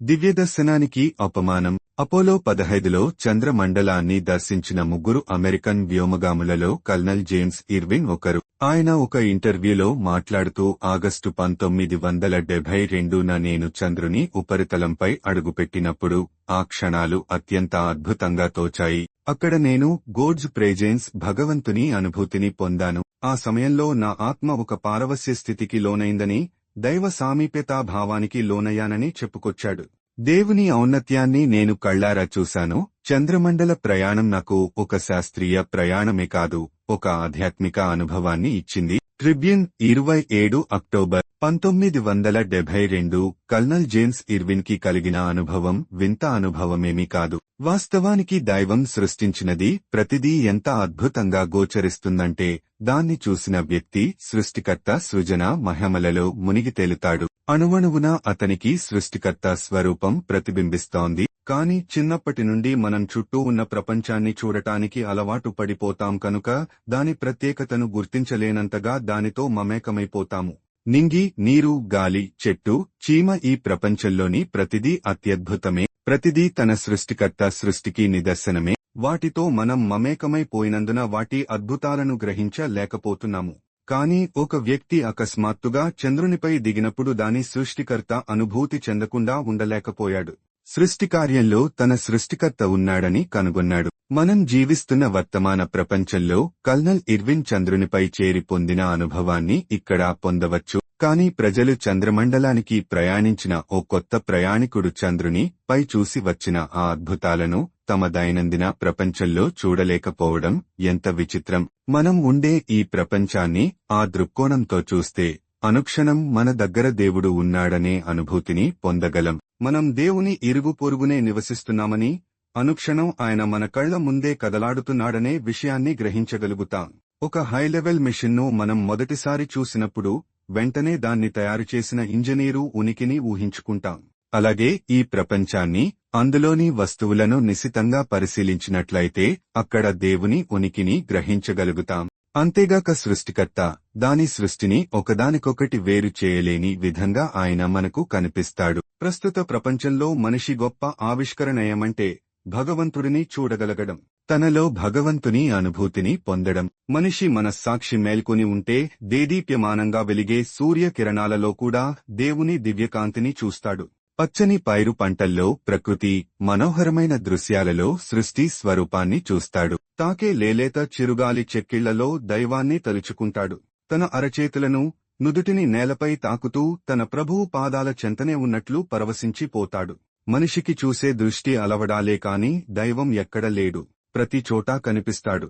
దివ్యదర్శనానికి అపమానం. Apollo పదహైదులో చంద్రమండలాన్ని దర్శించిన ముగ్గురు అమెరికన్ వ్యోమగాములలో కల్నల్ జేమ్స్ ఇర్విన్ ఒకరు. ఆయన ఒక ఇంటర్వ్యూలో మాట్లాడుతూ ఆగస్టు పంతొమ్మిది వందల డెబ్బై రెండున నేను చంద్రుని ఉపరితలంపై అడుగుపెట్టినప్పుడు ఆ క్షణాలు అత్యంత అద్భుతంగా తోచాయి. అక్కడ నేను గోడ్జ్ ప్రేజెన్స్ భగవంతుని అనుభూతిని పొందాను. ఆ సమయంలో నా ఆత్మ ఒక పారవస్య స్థితికి లోనైందని దైవ సామీప్యతాభావానికి లోనయ్యానని చెప్పుకొచ్చాడు. దేవుని ఔన్నత్యాన్ని నేను కళ్ళారా చూశాను చంద్రమండల ప్రయాణం నాకు ఒక శాస్త్రీయ ప్రయాణమే కాదు ఒక ఆధ్యాత్మిక అనుభవాన్ని ఇచ్చింది. ట్రిబ్యూన్ ఇరవై ఏడు అక్టోబర్ పంతొమ్మిది వందల డెబ్బై రెండు కల్నల్ జేమ్స్ ఇర్విన్కి కలిగిన అనుభవం వింత అనుభవమేమీ కాదు. వాస్తవానికి దైవం సృష్టించినది ప్రతిదీ ఎంత అద్భుతంగా గోచరిస్తుందంటే దాన్ని చూసిన వ్యక్తి సృష్టికర్త సృజన మహిమలలో మునిగి తేలుతాడు. అణువణువున అతనికి సృష్టికర్త స్వరూపం ప్రతిబింబిస్తోంది. కాని చిన్నప్పటి నుండి మనం చుట్టూ ఉన్న ప్రపంచాన్ని చూడటానికి అలవాటు పడిపోతాం కనుక దాని ప్రత్యేకతను గుర్తించలేనంతగా దానితో మమేకమైపోతాము. నింగి నీరు గాలి చెట్టు చీమ ఈ ప్రపంచంలోని ప్రతిదీ అత్యద్భుతమే. ప్రతిదీ తన సృష్టికర్త సృష్టికి నిదర్శనమే. వాటితో మనం మమేకమైపోయినందున వాటి అద్భుతాలను గ్రహించలేకపోతున్నాము. కానీ ఒక వ్యక్తి అకస్మాత్తుగా చంద్రునిపై దిగినప్పుడు దాని సృష్టికర్త అనుభూతి చెందకుండా ఉండలేకపోయాడు. సృష్టికార్యంలో తన సృష్టికర్త ఉన్నాడని కనుగొన్నాడు. మనం జీవిస్తున్న వర్తమాన ప్రపంచంలో కల్నల్ ఇర్విన్ చంద్రునిపై చేరి పొందిన అనుభవాన్ని ఇక్కడ పొందవచ్చు. కాని ప్రజలు చంద్రమండలానికి ప్రయాణించిన ఓ కొత్త ప్రయాణికుడు చంద్రుని పై చూసి వచ్చిన ఆ అద్భుతాలను తమ దైనందిన ప్రపంచంలో చూడలేకపోవడం ఎంత విచిత్రం. మనం ఉండే ఈ ప్రపంచాన్ని ఆ దృక్కోణంతో చూస్తే అనుక్షణం మన దగ్గర దేవుడు ఉన్నాడనే అనుభూతిని పొందగలం. మనం దేవుని ఇరుగు పొరుగునే నివసిస్తున్నామని అనుక్షణం ఆయన మన కళ్ళ ముందే కదలాడుతున్నాడనే విషయాన్ని గ్రహించగలుగుతాం. ఒక హై లెవెల్ మిషన్ను మనం మొదటిసారి చూసినప్పుడు వెంటనే దాన్ని తయారు చేసిన ఇంజనీరు ఉనికిని ఊహించుకుంటాం. అలాగే ఈ ప్రపంచాన్ని అందులోని వస్తువులను నిశితంగా పరిశీలించినట్లయితే అక్కడ దేవుని ఉనికిని గ్రహించగలుగుతాం. అంతేగాక సృష్టికర్త దాని సృష్టిని ఒకదానికొకటి వేరు చేయలేని విధంగా ఆయన మనకు కనిపిస్తాడు. ప్రస్తుత ప్రపంచంలో మనిషి గొప్ప ఆవిష్కరణయమంటే భగవంతుడిని చూడగలగడం తనలో భగవంతుని అనుభూతిని పొందడం. మనిషి మనస్సాక్షి మేల్కొని ఉంటే దేదీప్యమానంగా వెలిగే సూర్యకిరణాలలో కూడా దేవుని దివ్యకాంతిని చూస్తాడు. పచ్చని పైరు పంటల్లో ప్రకృతి మనోహరమైన దృశ్యాలలో సృష్టి స్వరూపాన్ని చూస్తాడు. తాకే లేలేత చిరుగాలి చెక్కిళ్ళలో దైవాన్ని తలుచుకుంటాడు. తన అరచేతులను నుదుటిని నేలపై తాకుతూ తన ప్రభువు పాదాల చెంతనే ఉన్నట్లు పరవశించిపోతాడు మనిషికి చూసే దృష్టి అలవడాలే కాని దైవం ఎక్కడ లేడు. ప్రతి చోటా కనిపిస్తాడు.